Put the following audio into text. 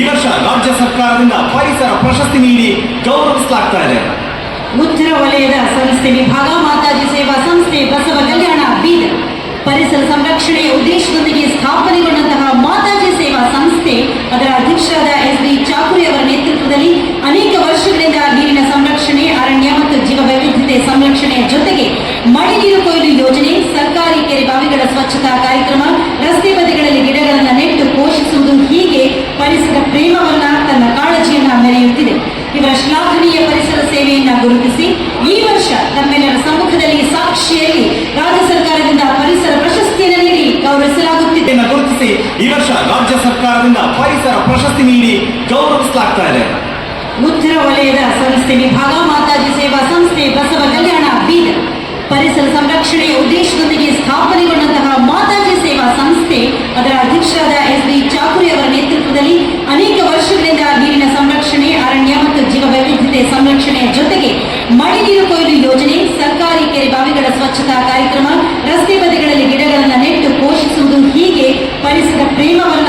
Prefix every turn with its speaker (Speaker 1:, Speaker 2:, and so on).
Speaker 1: ಈ ವರ್ಷ ರಾಜ್ಯ ಸರ್ಕಾರದಿಂದ ಪರಿಸರ ಪ್ರಶಸ್ತಿ ನೀಡಿ ಗೌರವಿಸಲಾಗ್ತಾ ಇದೆ.
Speaker 2: ಉತ್ತರ ವಲಯದ ಸಂಸ್ಥೆ ವಿಭಾಗ, ಮಾತಾಜಿ ಸೇವಾ ಸಂಸ್ಥೆ ಬಸವ ಕಲ್ಯಾಣ ಬೀದರ್ ಪರಿಸರ ಸಂರಕ್ಷಣೆಯ ಉದ್ದೇಶದೊಂದಿಗೆ ಸ್ಥಾಪನೆಗೊಂಡಂತಹ ಮಾತಾಜಿ ಸೇವಾ ಸಂಸ್ಥೆ, ಅದರ ಅಧ್ಯಕ್ಷರಾದ ಎಸ್ ಬಿ ಚಾಕುರಿ ಅವರ ನೇತೃತ್ವದಲ್ಲಿ ಅನೇಕ ವರ್ಷಗಳಿಂದ ನೀರಿನ ಸಂರಕ್ಷಣೆ, ಅರಣ್ಯ ಮತ್ತು ಜೀವ ವೈವಿಧ್ಯತೆ ಸಂರಕ್ಷಣೆಯ ಜೊತೆಗೆ ಮಳೆ ನೀರು ಕೊಯ್ಲು ಯೋಜನೆ, ಸರ್ಕಾರಿ ಕೆರೆ ಬಾವಿಗಳ ಸ್ವಚ್ಛತಾ ಕಾರ್ಯಕ್ರಮ ರಸ್ತೆ ಬದಿಗಳಲ್ಲಿ ಗಿಡಗಳನ್ನು ನೆಟ್ಟು ಪೋಷಿಸುವುದು ಹೀಗೆ ಪ್ರೇಮವನ್ನ ತನ್ನ ಕಾಳಜಿಯನ್ನ ಮೆರೆಯುತ್ತಿದೆ. ಇವರ ಶ್ಲಾಘನೀಯ ಪರಿಸರ ಸೇವೆಯನ್ನ ಗುರುತಿಸಿ ಈ ವರ್ಷ ತಮ್ಮೆಲ್ಲರ ಸಮ್ಮುಖದಲ್ಲಿ ಸಾಕ್ಷಿಯಲ್ಲಿ ರಾಜ್ಯ ಸರ್ಕಾರದಿಂದ ಪರಿಸರ ಪ್ರಶಸ್ತಿಯನ್ನು ನೀಡಿ ಗೌರವಿಸಲಾಗುತ್ತಿದೆ.
Speaker 1: ಗುರುತಿಸಿ ಈ ವರ್ಷ ರಾಜ್ಯ ಸರ್ಕಾರದಿಂದ ಪರಿಸರ ಪ್ರಶಸ್ತಿ ನೀಡಿ ಗೌರವಿಸಲಾಗ್ತಾ ಇದೆ.
Speaker 2: ಉತ್ತರ ವಲಯದ ಸಂಸ್ಥೆ ವಿಭಾಗ ಮಾತಾಜಿ ಸೇವಾ ಸಂಸ್ಥೆ ಬಸವ ಕಲ್ಯಾಣ ಬೀದರ್ ಪರಿಸರ ಸಂರಕ್ಷಣೆಯ ಉದ್ದೇಶದೊಂದಿಗೆ ಸ್ಥಾಪನೆಗೊಂಡಂತಹ ಮಾತಾಜಿ ಸೇವಾ ಸಂಸ್ಥೆ ಅದರ ಅಧ್ಯಕ್ಷರಾದ ಎಸ್ ಬಿ ಚಾಕುರಿ ಅವರ ನೇತೃತ್ವದಲ್ಲಿ ಅನೇಕ ವರ್ಷಗಳಿಂದ ನೀರಿನ ಸಂರಕ್ಷಣೆ ಅರಣ್ಯ ಮತ್ತು ಜೀವ ವೈವಿಧ್ಯತೆ ಸಂರಕ್ಷಣೆಯ ಜೊತೆಗೆ ಮಳೆ ನೀರು ಕೊಯ್ಲು ಯೋಜನೆ, ಸರ್ಕಾರಿ ಕೆರೆ ಬಾವಿಗಳ ಸ್ವಚ್ಛತಾ ಕಾರ್ಯಕ್ರಮ, ರಸ್ತೆ ಬದಿಗಳಲ್ಲಿ ಗಿಡಗಳನ್ನು ನೆಟ್ಟು ಪೋಷಿಸುವುದು ಹೀಗೆ ಪರಿಸರ ಪ್ರೇಮವನ್ನ